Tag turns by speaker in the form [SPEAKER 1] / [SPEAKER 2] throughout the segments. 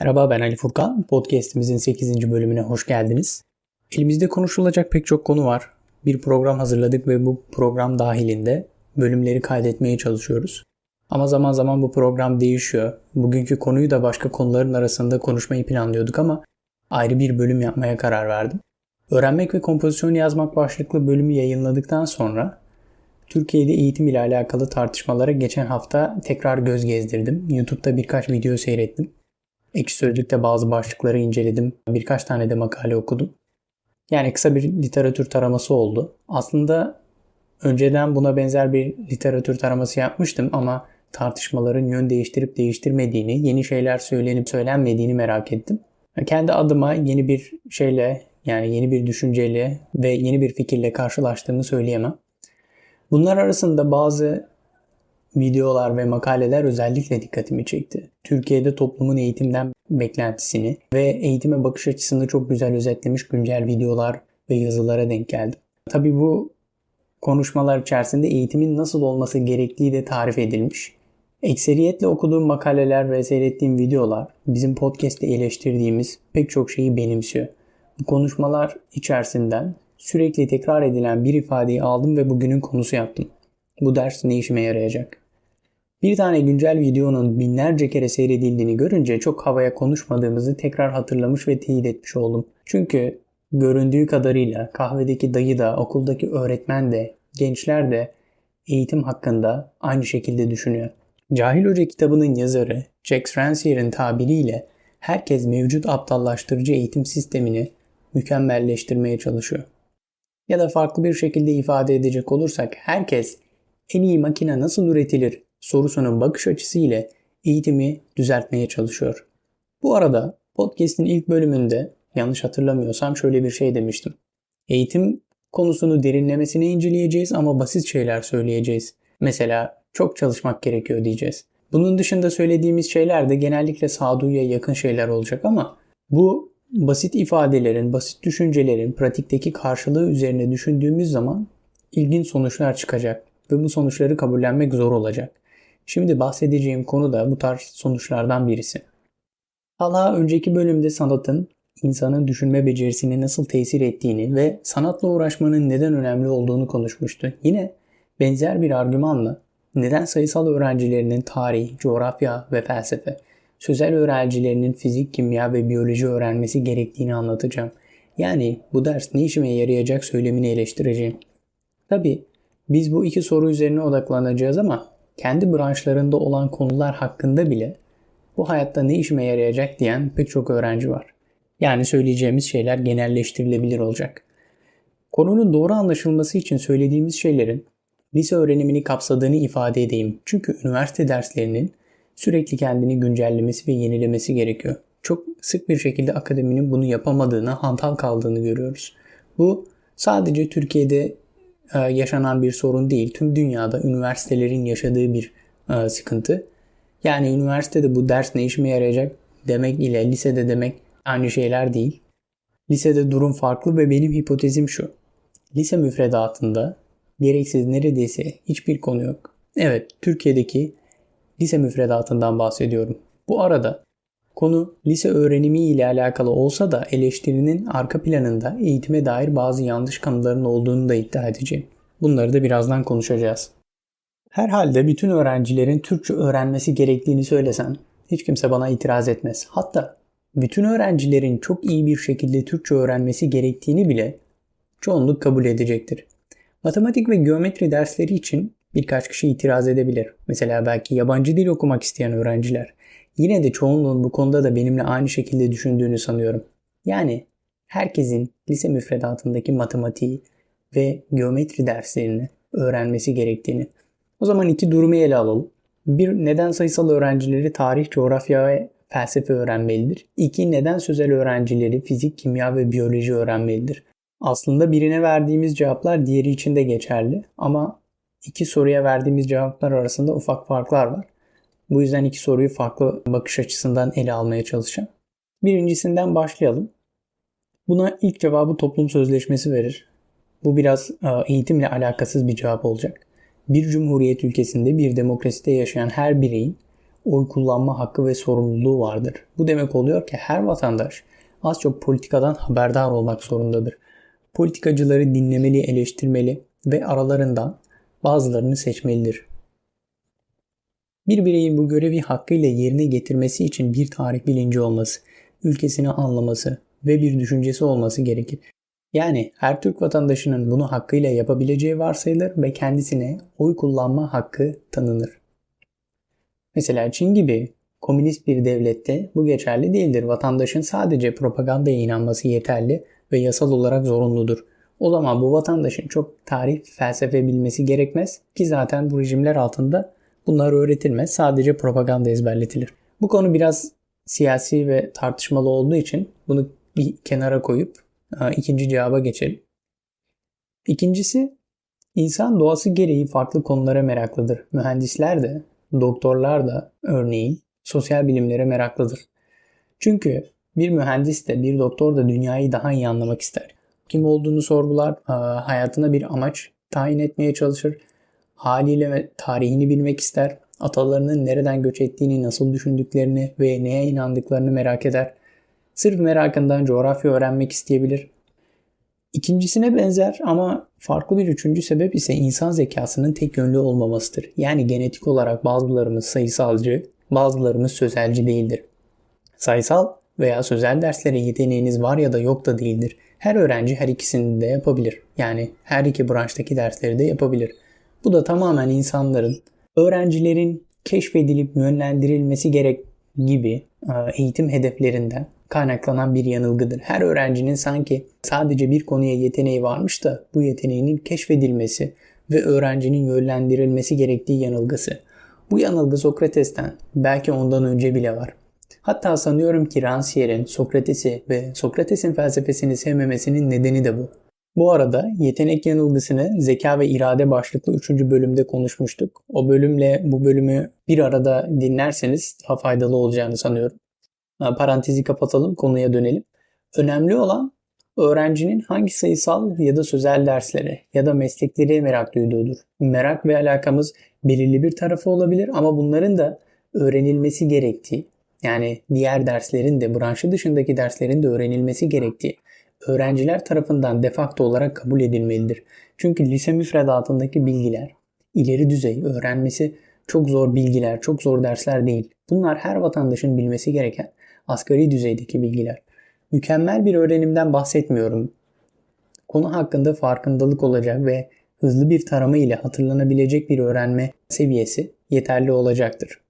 [SPEAKER 1] Merhaba ben Ali Furkan. Podcast'imizin 8. bölümüne hoş geldiniz. Elimizde konuşulacak pek çok konu var. Bir program hazırladık ve bu program dahilinde bölümleri kaydetmeye çalışıyoruz. Ama zaman zaman bu program değişiyor. Bugünkü konuyu da başka konuların arasında konuşmayı planlıyorduk ama ayrı bir bölüm yapmaya karar verdim. Öğrenmek ve kompozisyon yazmak başlıklı bölümü yayınladıktan sonra Türkiye'de eğitim ile alakalı tartışmalara geçen hafta tekrar göz gezdirdim. YouTube'da birkaç video seyrettim. Ekşi Sözlük'te bazı başlıkları inceledim. Birkaç tane de makale okudum. Yani kısa bir literatür taraması oldu. Aslında önceden buna benzer bir literatür taraması yapmıştım ama tartışmaların yön değiştirip değiştirmediğini, yeni şeyler söylenip söylenmediğini merak ettim. Kendi adıma yeni bir şeyle yani yeni bir düşünceyle ve yeni bir fikirle karşılaştığımı söyleyemem. Bunlar arasında bazı videolar ve makaleler özellikle dikkatimi çekti. Türkiye'de toplumun eğitimden beklentisini ve eğitime bakış açısını çok güzel özetlemiş güncel videolar ve yazılara denk geldim. Tabi bu konuşmalar içerisinde eğitimin nasıl olması gerektiği de tarif edilmiş. Ekseriyetle okuduğum makaleler ve seyrettiğim videolar bizim podcast'te eleştirdiğimiz pek çok şeyi benimsiyor. Bu konuşmalar içerisinden sürekli tekrar edilen bir ifadeyi aldım ve bugünün konusu yaptım. Bu ders ne işime yarayacak? Bir tane güncel videonun binlerce kere seyredildiğini görünce çok havaya konuşmadığımızı tekrar hatırlamış ve teyit etmiş oldum. Çünkü göründüğü kadarıyla kahvedeki dayı da, okuldaki öğretmen de, gençler de eğitim hakkında aynı şekilde düşünüyor. Cahil Hoca kitabının yazarı Jack Rancier'in tabiriyle herkes mevcut aptallaştırıcı eğitim sistemini mükemmelleştirmeye çalışıyor. Ya da farklı bir şekilde ifade edecek olursak herkes en iyi makine nasıl üretilir sorusunun bakış açısı ile eğitimi düzeltmeye çalışıyor. Bu arada podcast'in ilk bölümünde yanlış hatırlamıyorsam şöyle bir şey demiştim. Eğitim konusunu derinlemesine inceleyeceğiz ama basit şeyler söyleyeceğiz. Mesela çok çalışmak gerekiyor diyeceğiz. Bunun dışında söylediğimiz şeyler de genellikle sağduyuya yakın şeyler olacak ama bu basit ifadelerin, basit düşüncelerin pratikteki karşılığı üzerine düşündüğümüz zaman ilginç sonuçlar çıkacak ve bu sonuçları kabullenmek zor olacak. Şimdi bahsedeceğim konu da bu tarz sonuçlardan birisi. Talha önceki bölümde sanatın insanın düşünme becerisine nasıl tesir ettiğini ve sanatla uğraşmanın neden önemli olduğunu konuşmuştu. Yine benzer bir argümanla neden sayısal öğrencilerinin tarih, coğrafya ve felsefe, sözel öğrencilerinin fizik, kimya ve biyoloji öğrenmesi gerektiğini anlatacağım. Yani bu ders ne işime yarayacak söylemini eleştireceğim. Tabi biz bu iki soru üzerine odaklanacağız ama kendi branşlarında olan konular hakkında bile bu hayatta ne işime yarayacak diyen pek çok öğrenci var. Yani söyleyeceğimiz şeyler genelleştirilebilir olacak. Konunun doğru anlaşılması için söylediğimiz şeylerin lise öğrenimini kapsadığını ifade edeyim. Çünkü üniversite derslerinin sürekli kendini güncellemesi ve yenilemesi gerekiyor. Çok sık bir şekilde akademinin bunu yapamadığını, hantal kaldığını görüyoruz. Bu sadece Türkiye'de yaşanan bir sorun değil. Tüm dünyada üniversitelerin yaşadığı bir e, sıkıntı. Yani üniversitede bu ders ne işime yarayacak demek ile lisede demek aynı şeyler değil. Lisede durum farklı ve benim hipotezim şu. Lise müfredatında gereksiz neredeyse hiçbir konu yok. Evet, Türkiye'deki lise müfredatından bahsediyorum. Bu arada konu lise öğrenimi ile alakalı olsa da eleştirinin arka planında eğitime dair bazı yanlış kanıların olduğunu da iddia edeceğim. Bunları da birazdan konuşacağız. Herhalde bütün öğrencilerin Türkçe öğrenmesi gerektiğini söylesem hiç kimse bana itiraz etmez. Hatta bütün öğrencilerin çok iyi bir şekilde Türkçe öğrenmesi gerektiğini bile çoğunluk kabul edecektir. Matematik ve geometri dersleri için birkaç kişi itiraz edebilir. Mesela belki yabancı dil okumak isteyen öğrenciler. Yine de çoğunluğun bu konuda da benimle aynı şekilde düşündüğünü sanıyorum. Yani herkesin lise müfredatındaki matematiği ve geometri derslerini öğrenmesi gerektiğini. O zaman iki durumu ele alalım. Bir, neden sayısal öğrencileri tarih, coğrafya ve felsefe öğrenmelidir? İki, neden sözel öğrencileri fizik, kimya ve biyoloji öğrenmelidir? Aslında birine verdiğimiz cevaplar diğeri için de geçerli ama iki soruya verdiğimiz cevaplar arasında ufak farklar var. Bu yüzden iki soruyu farklı bakış açısından ele almaya çalışacağım. Birincisinden başlayalım. Buna ilk cevabı toplum sözleşmesi verir. Bu biraz e, eğitimle alakasız bir cevap olacak. Bir cumhuriyet ülkesinde bir demokraside yaşayan her bireyin oy kullanma hakkı ve sorumluluğu vardır. Bu demek oluyor ki her vatandaş az çok politikadan haberdar olmak zorundadır. Politikacıları dinlemeli, eleştirmeli ve aralarından bazılarını seçmelidir. Bir bireyin bu görevi hakkıyla yerine getirmesi için bir tarih bilinci olması, ülkesini anlaması ve bir düşüncesi olması gerekir. Yani her Türk vatandaşının bunu hakkıyla yapabileceği varsayılır ve kendisine oy kullanma hakkı tanınır. Mesela Çin gibi komünist bir devlette bu geçerli değildir. Vatandaşın sadece propagandaya inanması yeterli ve yasal olarak zorunludur. O zaman bu vatandaşın çok tarih, felsefe bilmesi gerekmez ki zaten bu rejimler altında bunlar öğretilmez. Sadece propaganda ezberletilir. Bu konu biraz siyasi ve tartışmalı olduğu için bunu bir kenara koyup e, ikinci cevaba geçelim. İkincisi, insan doğası gereği farklı konulara meraklıdır. Mühendisler de, doktorlar da örneğin sosyal bilimlere meraklıdır. Çünkü bir mühendis de bir doktor da dünyayı daha iyi anlamak ister. Kim olduğunu sorgular, e, hayatına bir amaç tayin etmeye çalışır, haliyle ve tarihini bilmek ister, atalarının nereden göç ettiğini, nasıl düşündüklerini ve neye inandıklarını merak eder. Sırf merakından coğrafya öğrenmek isteyebilir. İkincisine benzer ama farklı bir üçüncü sebep ise insan zekasının tek yönlü olmamasıdır. Yani genetik olarak bazılarımız sayısalcı, bazılarımız sözelci değildir. Sayısal veya sözel derslere yeteneğiniz var ya da yok da değildir. Her öğrenci her ikisini de yapabilir. Yani her iki branştaki dersleri de yapabilir. Bu da tamamen insanların, öğrencilerin keşfedilip yönlendirilmesi gerek gibi e, eğitim hedeflerinden kaynaklanan bir yanılgıdır. Her öğrencinin sanki sadece bir konuya yeteneği varmış da bu yeteneğinin keşfedilmesi ve öğrencinin yönlendirilmesi gerektiği yanılgısı. Bu yanılgı Sokrates'ten belki ondan önce bile var. Hatta sanıyorum ki Rancière'in Sokrates'i ve Sokrates'in felsefesini sevmemesinin nedeni de bu. Bu arada yetenek yanılgısını zeka ve irade başlıklı 3. bölümde konuşmuştuk. O bölümle bu bölümü bir arada dinlerseniz daha faydalı olacağını sanıyorum. Parantezi kapatalım, konuya dönelim. Önemli olan öğrencinin hangi sayısal ya da sözel derslere ya da meslekleri merak duyduğudur. Merak ve alakamız belirli bir tarafı olabilir ama bunların da öğrenilmesi gerektiği, yani diğer derslerin de branşı dışındaki derslerin de öğrenilmesi gerektiği öğrenciler tarafından defakto olarak kabul edilmelidir. Çünkü lise müfredatındaki bilgiler, ileri düzey öğrenmesi çok zor bilgiler, çok zor dersler değil. Bunlar her vatandaşın bilmesi gereken asgari düzeydeki bilgiler. Mükemmel bir öğrenimden bahsetmiyorum. Konu hakkında farkındalık olacak ve hızlı bir tarama ile hatırlanabilecek bir öğrenme seviyesi yeterli olacaktır.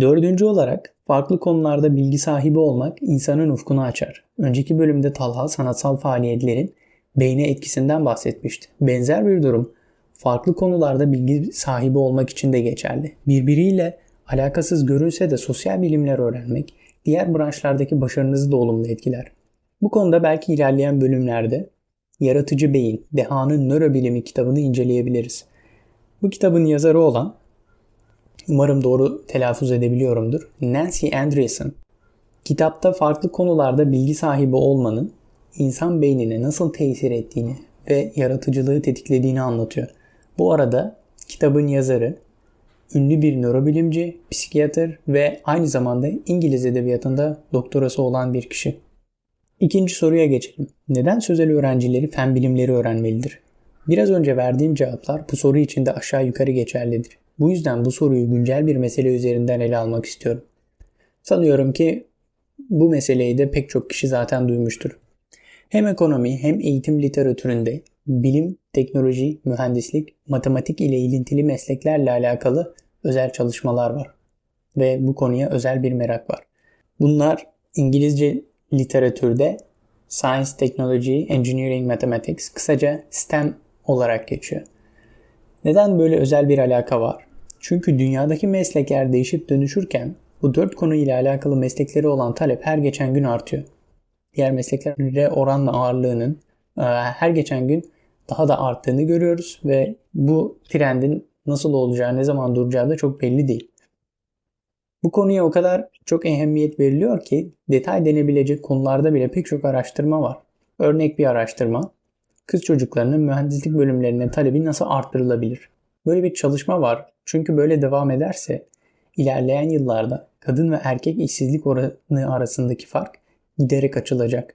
[SPEAKER 1] Dördüncü olarak farklı konularda bilgi sahibi olmak insanın ufkunu açar. Önceki bölümde Talha sanatsal faaliyetlerin beyne etkisinden bahsetmişti. Benzer bir durum farklı konularda bilgi sahibi olmak için de geçerli. Birbiriyle alakasız görülse de sosyal bilimler öğrenmek diğer branşlardaki başarınızı da olumlu etkiler. Bu konuda belki ilerleyen bölümlerde Yaratıcı Beyin, Deha'nın Nörobilimi kitabını inceleyebiliriz. Bu kitabın yazarı olan umarım doğru telaffuz edebiliyorumdur. Nancy Andreessen kitapta farklı konularda bilgi sahibi olmanın insan beynine nasıl tesir ettiğini ve yaratıcılığı tetiklediğini anlatıyor. Bu arada kitabın yazarı ünlü bir nörobilimci, psikiyatr ve aynı zamanda İngiliz edebiyatında doktorası olan bir kişi. İkinci soruya geçelim. Neden sözel öğrencileri fen bilimleri öğrenmelidir? Biraz önce verdiğim cevaplar bu soru için de aşağı yukarı geçerlidir. Bu yüzden bu soruyu güncel bir mesele üzerinden ele almak istiyorum. Sanıyorum ki bu meseleyi de pek çok kişi zaten duymuştur. Hem ekonomi hem eğitim literatüründe bilim, teknoloji, mühendislik, matematik ile ilintili mesleklerle alakalı özel çalışmalar var. Ve bu konuya özel bir merak var. Bunlar İngilizce literatürde Science, Technology, Engineering, Mathematics kısaca STEM olarak geçiyor. Neden böyle özel bir alaka var? Çünkü dünyadaki meslekler değişip dönüşürken bu dört konu ile alakalı meslekleri olan talep her geçen gün artıyor. Diğer mesleklere oranla ağırlığının e, her geçen gün daha da arttığını görüyoruz ve bu trendin nasıl olacağı, ne zaman duracağı da çok belli değil. Bu konuya o kadar çok ehemmiyet veriliyor ki detay denebilecek konularda bile pek çok araştırma var. Örnek bir araştırma, kız çocuklarının mühendislik bölümlerine talebi nasıl arttırılabilir? Böyle bir çalışma var. Çünkü böyle devam ederse ilerleyen yıllarda kadın ve erkek işsizlik oranı arasındaki fark giderek açılacak.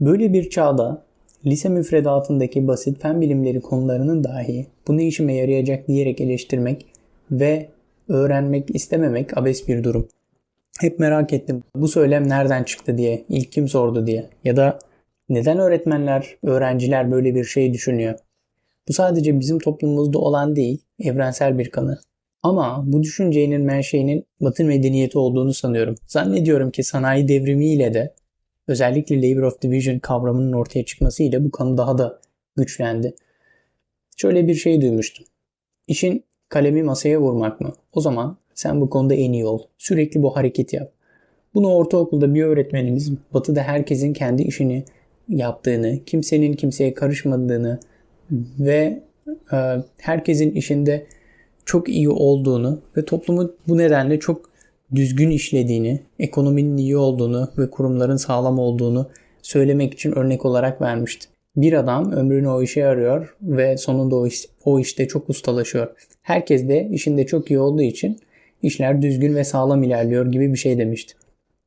[SPEAKER 1] Böyle bir çağda lise müfredatındaki basit fen bilimleri konularının dahi bu ne işime yarayacak diyerek eleştirmek ve öğrenmek istememek abes bir durum. Hep merak ettim bu söylem nereden çıktı diye, ilk kim sordu diye ya da neden öğretmenler, öğrenciler böyle bir şey düşünüyor? Bu sadece bizim toplumumuzda olan değil, evrensel bir kanı. Ama bu düşüncenin menşeinin Batı medeniyeti olduğunu sanıyorum. Zannediyorum ki sanayi devrimiyle de özellikle Labor of Division kavramının ortaya çıkmasıyla bu kanı daha da güçlendi. Şöyle bir şey duymuştum. İşin kalemi masaya vurmak mı? O zaman sen bu konuda en iyi ol. Sürekli bu hareketi yap. Bunu ortaokulda bir öğretmenimiz batıda herkesin kendi işini yaptığını, kimsenin kimseye karışmadığını ve e, herkesin işinde çok iyi olduğunu ve toplumu bu nedenle çok düzgün işlediğini, ekonominin iyi olduğunu ve kurumların sağlam olduğunu söylemek için örnek olarak vermişti. Bir adam ömrünü o işe arıyor ve sonunda o, iş, o işte çok ustalaşıyor. Herkes de işinde çok iyi olduğu için işler düzgün ve sağlam ilerliyor gibi bir şey demişti.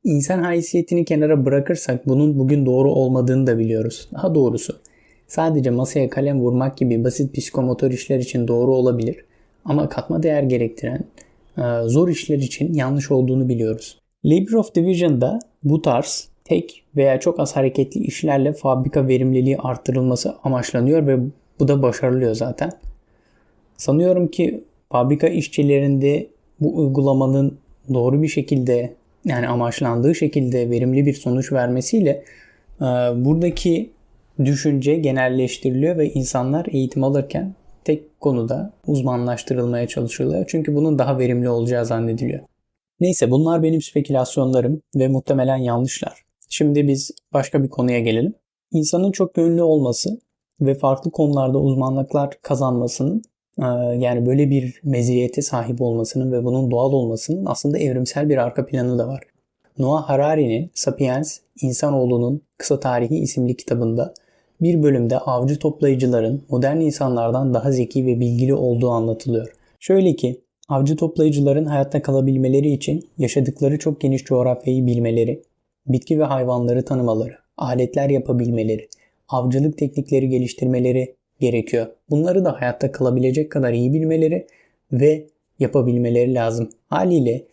[SPEAKER 1] İnsan haysiyetini kenara bırakırsak bunun bugün doğru olmadığını da biliyoruz. Daha doğrusu sadece masaya kalem vurmak gibi basit psikomotor işler için doğru olabilir ama katma değer gerektiren e, zor işler için yanlış olduğunu biliyoruz. Of Division'da bu tarz tek veya çok az hareketli işlerle fabrika verimliliği arttırılması amaçlanıyor ve bu da başarılıyor zaten. Sanıyorum ki fabrika işçilerinde bu uygulamanın doğru bir şekilde yani amaçlandığı şekilde verimli bir sonuç vermesiyle e, buradaki düşünce genelleştiriliyor ve insanlar eğitim alırken tek konuda uzmanlaştırılmaya çalışılıyor. Çünkü bunun daha verimli olacağı zannediliyor. Neyse bunlar benim spekülasyonlarım ve muhtemelen yanlışlar. Şimdi biz başka bir konuya gelelim. İnsanın çok gönüllü olması ve farklı konularda uzmanlıklar kazanmasının e, yani böyle bir meziyete sahip olmasının ve bunun doğal olmasının aslında evrimsel bir arka planı da var. Noah Harari'nin Sapiens, İnsanoğlunun Kısa Tarihi isimli kitabında bir bölümde avcı toplayıcıların modern insanlardan daha zeki ve bilgili olduğu anlatılıyor. Şöyle ki, avcı toplayıcıların hayatta kalabilmeleri için yaşadıkları çok geniş coğrafyayı bilmeleri, bitki ve hayvanları tanımaları, aletler yapabilmeleri, avcılık teknikleri geliştirmeleri gerekiyor. Bunları da hayatta kalabilecek kadar iyi bilmeleri ve yapabilmeleri lazım. Haliyle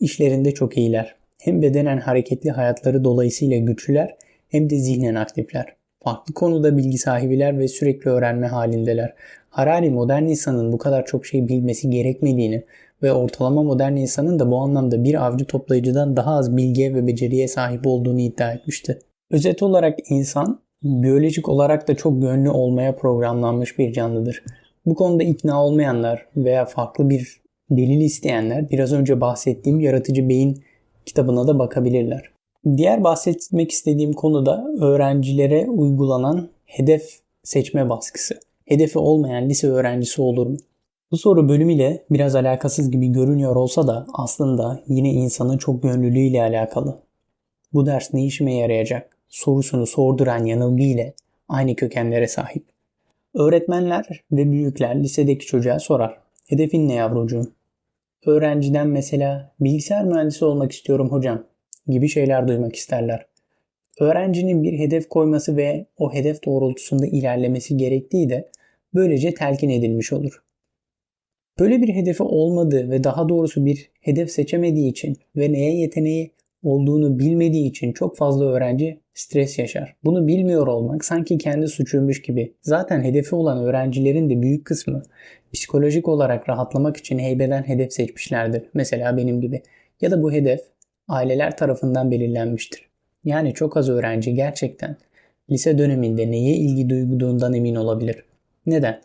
[SPEAKER 1] işlerinde çok iyiler. Hem bedenen hareketli hayatları dolayısıyla güçlüler hem de zihnen aktifler. Farklı konuda bilgi sahibiler ve sürekli öğrenme halindeler. Harari modern insanın bu kadar çok şey bilmesi gerekmediğini ve ortalama modern insanın da bu anlamda bir avcı toplayıcıdan daha az bilgiye ve beceriye sahip olduğunu iddia etmişti. Özet olarak insan biyolojik olarak da çok gönlü olmaya programlanmış bir canlıdır. Bu konuda ikna olmayanlar veya farklı bir delil isteyenler biraz önce bahsettiğim yaratıcı beyin kitabına da bakabilirler. Diğer bahsetmek istediğim konu da öğrencilere uygulanan hedef seçme baskısı. Hedefi olmayan lise öğrencisi olur mu? Bu soru bölümüyle biraz alakasız gibi görünüyor olsa da aslında yine insanın çok gönüllülüğü ile alakalı. Bu ders ne işime yarayacak sorusunu sorduran yanılgı ile aynı kökenlere sahip. Öğretmenler ve büyükler lisedeki çocuğa sorar. Hedefin ne yavrucuğum? Öğrenciden mesela bilgisayar mühendisi olmak istiyorum hocam gibi şeyler duymak isterler. Öğrencinin bir hedef koyması ve o hedef doğrultusunda ilerlemesi gerektiği de böylece telkin edilmiş olur. Böyle bir hedefi olmadığı ve daha doğrusu bir hedef seçemediği için ve neye yeteneği olduğunu bilmediği için çok fazla öğrenci stres yaşar. Bunu bilmiyor olmak sanki kendi suçuymuş gibi. Zaten hedefi olan öğrencilerin de büyük kısmı psikolojik olarak rahatlamak için heybeden hedef seçmişlerdir. Mesela benim gibi. Ya da bu hedef aileler tarafından belirlenmiştir. Yani çok az öğrenci gerçekten lise döneminde neye ilgi duyduğundan emin olabilir. Neden?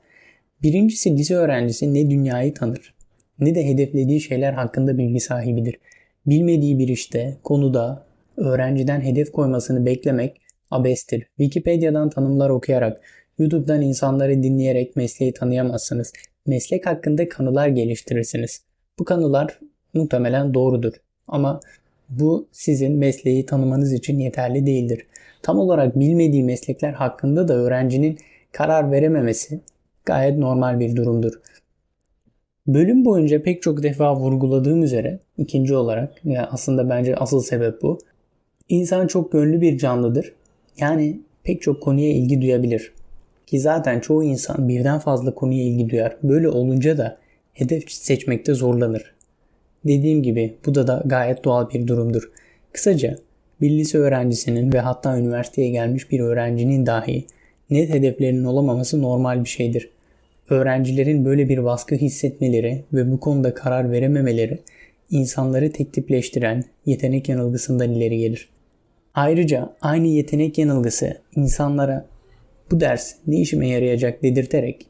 [SPEAKER 1] Birincisi lise öğrencisi ne dünyayı tanır ne de hedeflediği şeyler hakkında bilgi sahibidir. Bilmediği bir işte, konuda öğrenciden hedef koymasını beklemek abestir. Wikipedia'dan tanımlar okuyarak, YouTube'dan insanları dinleyerek mesleği tanıyamazsınız. Meslek hakkında kanılar geliştirirsiniz. Bu kanılar muhtemelen doğrudur. Ama bu sizin mesleği tanımanız için yeterli değildir. Tam olarak bilmediği meslekler hakkında da öğrencinin karar verememesi gayet normal bir durumdur. Bölüm boyunca pek çok defa vurguladığım üzere ikinci olarak yani aslında bence asıl sebep bu. İnsan çok gönlü bir canlıdır. Yani pek çok konuya ilgi duyabilir. Ki zaten çoğu insan birden fazla konuya ilgi duyar. Böyle olunca da hedef seçmekte zorlanır. Dediğim gibi bu da, da gayet doğal bir durumdur. Kısaca bir lise öğrencisinin ve hatta üniversiteye gelmiş bir öğrencinin dahi net hedeflerinin olamaması normal bir şeydir. Öğrencilerin böyle bir baskı hissetmeleri ve bu konuda karar verememeleri insanları tek tipleştiren yetenek yanılgısından ileri gelir. Ayrıca aynı yetenek yanılgısı insanlara bu ders ne işime yarayacak dedirterek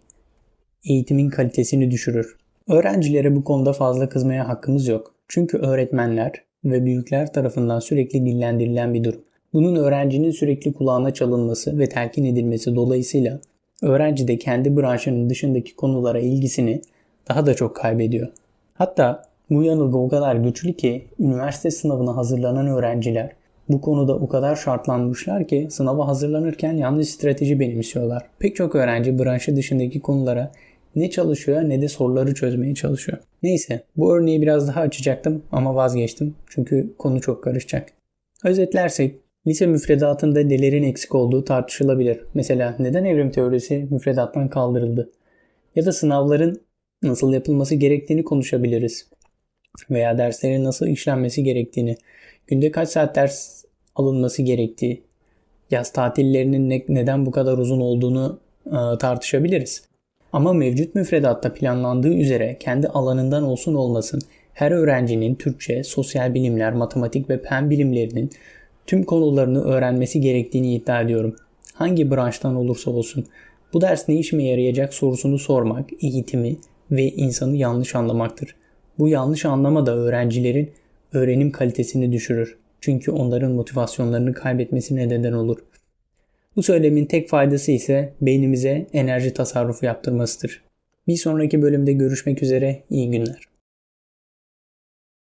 [SPEAKER 1] eğitimin kalitesini düşürür. Öğrencilere bu konuda fazla kızmaya hakkımız yok. Çünkü öğretmenler ve büyükler tarafından sürekli dillendirilen bir durum. Bunun öğrencinin sürekli kulağına çalınması ve telkin edilmesi dolayısıyla öğrenci de kendi branşının dışındaki konulara ilgisini daha da çok kaybediyor. Hatta bu yanılgı o kadar güçlü ki üniversite sınavına hazırlanan öğrenciler bu konuda o kadar şartlanmışlar ki sınava hazırlanırken yanlış strateji benimsiyorlar. Pek çok öğrenci branşı dışındaki konulara ne çalışıyor ne de soruları çözmeye çalışıyor. Neyse bu örneği biraz daha açacaktım ama vazgeçtim çünkü konu çok karışacak. Özetlersek lise müfredatında nelerin eksik olduğu tartışılabilir. Mesela neden evrim teorisi müfredattan kaldırıldı? Ya da sınavların nasıl yapılması gerektiğini konuşabiliriz. Veya derslerin nasıl işlenmesi gerektiğini, günde kaç saat ders alınması gerektiği, yaz tatillerinin ne, neden bu kadar uzun olduğunu e, tartışabiliriz. Ama mevcut müfredatta planlandığı üzere kendi alanından olsun olmasın her öğrencinin Türkçe, sosyal bilimler, matematik ve pen bilimlerinin tüm konularını öğrenmesi gerektiğini iddia ediyorum. Hangi branştan olursa olsun bu ders ne işime yarayacak sorusunu sormak eğitimi ve insanı yanlış anlamaktır. Bu yanlış anlama da öğrencilerin öğrenim kalitesini düşürür. Çünkü onların motivasyonlarını kaybetmesine neden olur. Bu söylemin tek faydası ise beynimize enerji tasarrufu yaptırmasıdır. Bir sonraki bölümde görüşmek üzere, iyi günler.